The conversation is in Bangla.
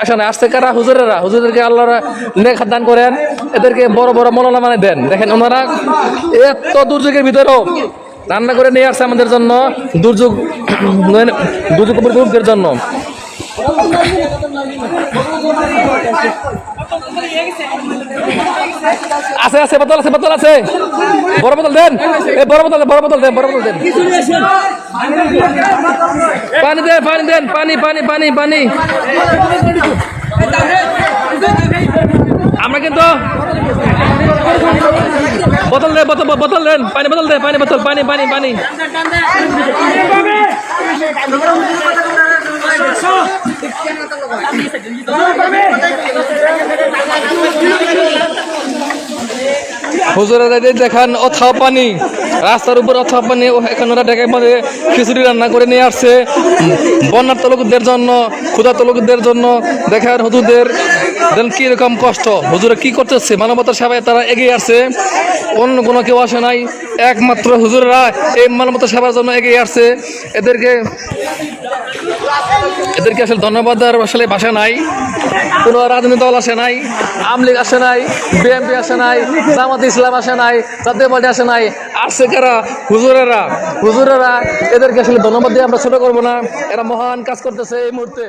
আসেন আসতে কারা? হুজুরেরা, হুজুরদেরকে আল্লাহরা লেখা দান করেন, এদেরকে বড় বড় মৌলানা মানে দেন। দেখেন ওনারা এত দুর্যোগের ভিতরেও রান্না করে নিয়ে আসছে আমাদের জন্য, দুর্যোগ দুর্যোগ জন্য। আছে আছে, বোতল আছে বোতল আছে। বড় বোতল দেন। এ বড় বোতল বড় বোতল দেন, বড় বোতল দেন। পানি দেন পানি দেন, পানি পানি পানি পানি। আমরা কিন্তু বোতল দেন, বোতল বোতল দেন। পানি বোতল দেন, পানি বোতল, পানি পানি পানি। হুজুরেরা দেখান অথাও পানি। রাস্তার উপর অথাও পানি এখন ওরা ডেকে মধ্যে খিচুড়ি রান্না করে নিয়ে আসছে। বন্যার তলকদের জন্য ক্ষুধা তলকদের জন্য দেখার হুজুরদের। দেন কীরকম কষ্ট। হুজুরে কি করতেছে? মানবতার সেবায় তারা এগিয়ে আসছে। অন্য কোনো কেউ আসে নাই। একমাত্র হুজুররা এই মানবতার সেবার জন্য এগিয়ে আসছে। এদেরকে এদেরকে আসলে ধন্যবাদ দেওয়ার আসলে ভাষা নাই। কোনো রাজনৈতিক দল আসে নাই, আওয়ামী লীগ আসে নাই, বিএনপি আসে নাই, জামাত ইসলাম আসে নাই, জাতীয় পার্টি আসে নাই। আসছে কারা? হুজুরেরা। হুজুরেরা, এদেরকে আসলে ধন্যবাদ দিয়ে আমরা ছোট করব না। এরা মহান কাজ করতেছে এই মুহূর্তে।